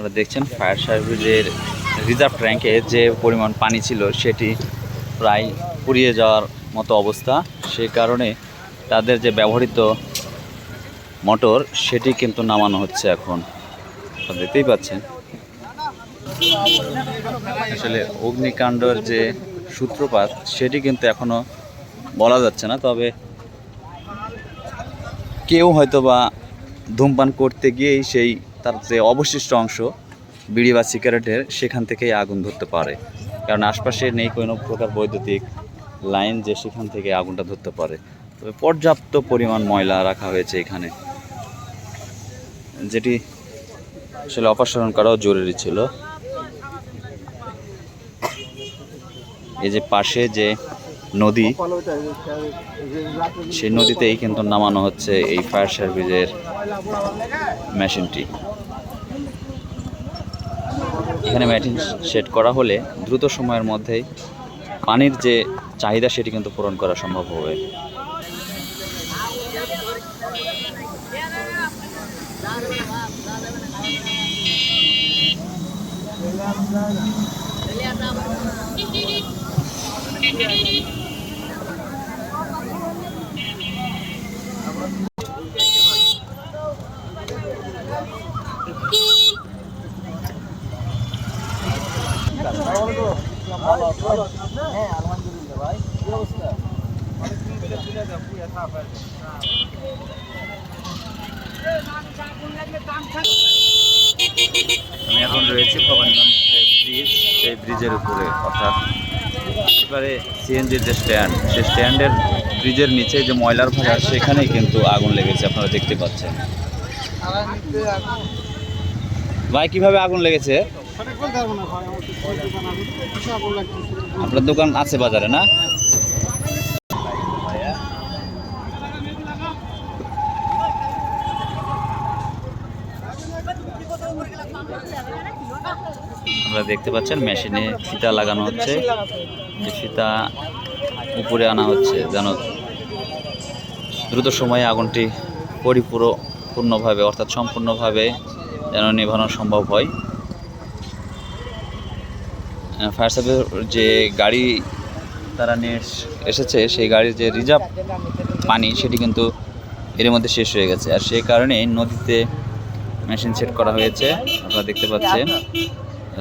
আপনারা দেখছেন ফায়ার সার্ভিসের রিজার্ভ ট্যাঙ্কে যে পরিমাণ পানি ছিল সেটি প্রায় পুড়িয়ে যাওয়ার মতো অবস্থা। সেই কারণে তাদের যে ব্যবহৃত মোটর, সেটি কিন্তু নামানো হচ্ছে এখন। দেখতেই পাচ্ছেন। আসলে অগ্নিকাণ্ডের যে সূত্রপাত, সেটি কিন্তু এখনও বলা যাচ্ছে না। তবে কেউ হয়তো বা ধূমপান করতে গিয়েই সেই তার যে অবশিষ্ট অংশ বিড়ি বা সিগারেটের সেখান থেকেই আগুন ধরতে পারে। কারণ আশপাশে নেই কোনো প্রকার বৈদ্যুতিক লাইন যে সেখান থেকে আগুনটা ধরতে পারে। তবে পর্যাপ্ত পরিমাণ ময়লা রাখা হয়েছে এখানে। যেটি আসলে অপসারণ করাও জরুরি ছিল। এই যে পাশে যে নদী, সেই নদীতেই কিন্তু নামানো হচ্ছে এই ফায়ার সার্ভিসের মেশিনটি। এখানে ম্যাটিন সেট করা হলে দ্রুত সময়ের মধ্যেই পানির যে চাহিদা সেটি কিন্তু পূরণ করা সম্ভব হবে। আমি এখন রয়েছি ভবানীগঞ্জ ব্রিজ, সেই ব্রিজের উপরে, অর্থাৎ এবারে সিএনজির যে স্ট্যান্ড, সেই স্ট্যান্ডের ব্রিজের নিচে যে ময়লার ভাড়া সেখানেই কিন্তু আগুন লেগেছে, আপনারা দেখতে পাচ্ছেন। ভাই, কীভাবে আগুন লেগেছে? আমার আপনার দোকান আছে বাজারে, না? আপনারা দেখতে পাচ্ছেন, মেশিনে ফিতা লাগানো হচ্ছে। ফিতা উপরে আনা হচ্ছে, যেন দ্রুত সময়ে আগুনটি পরিপূর্ণভাবে অর্থাৎ সম্পূর্ণভাবে যেন নেভানো সম্ভব হয়। ফায়ার সার্ভিসের যে গাড়ি তারা নিয়ে এসেছে, সেই গাড়ির যে রিজার্ভ পানি সেটি কিন্তু এর মধ্যে শেষ হয়ে গেছে। আর সেই কারণে নদীতে মেশিন সেট করা হয়েছে। আপনারা দেখতে পাচ্ছেন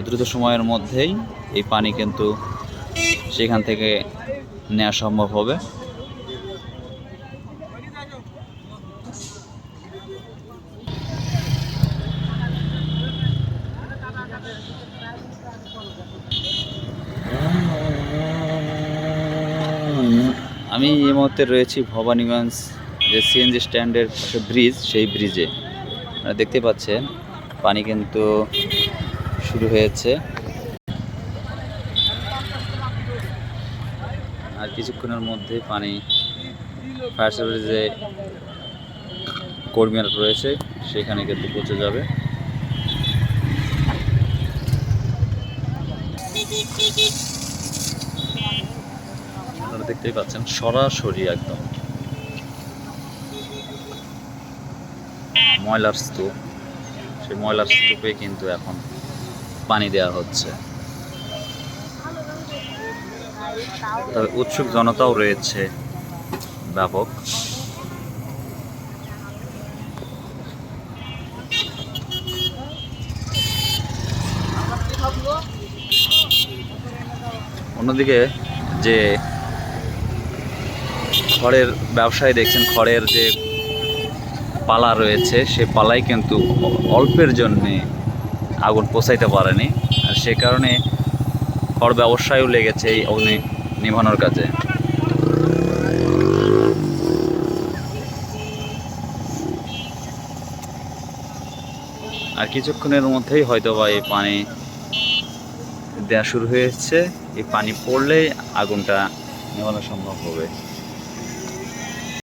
দ্রুত সময়ের মধ্যেই এই পানি কিন্তু সেখান থেকে নেওয়া সম্ভব হবে। আমি এই মুহূর্তে রয়েছি ভবানীগঞ্জ যে সিএনজি স্ট্যান্ডের পাশে ব্রিজ সেই ব্রিজে আপনারা দেখতে পাচ্ছেন, পানি কিন্তু শুরু হয়েছে। আর কিছুক্ষণের মধ্যে পানি ফায়ার সার্ভিসের যে কর্মীরা রয়েছে, সেখানে কিন্তু পৌঁছে যাবে। আপনারা দেখতেই পাচ্ছেন, সরাসরি একদম ময়লার স্তূপ। সেই ময়লার স্তূপে কিন্তু এখন পানি দেওয়া হচ্ছে। তবে উৎসুক জনতাও রয়েছে ব্যাপক। অন্যদিকে যে খড়ের ব্যবসায় দেখছেন, খড়ের যে পালা রয়েছে, সে পালাই কিন্তু অল্পের জন্যে আগুন পোষাইতে পারেনি। আর সে কারণে খড় ব্যবসায়ও লেগেছে এই অগ্নি নিভানোর কাজে। আর কিছুক্ষণের মধ্যেই হয়তো বা এই পানি দেওয়া শুরু হয়েছে। এই পানি পড়লেই আগুনটা নেভানো সম্ভব হবে।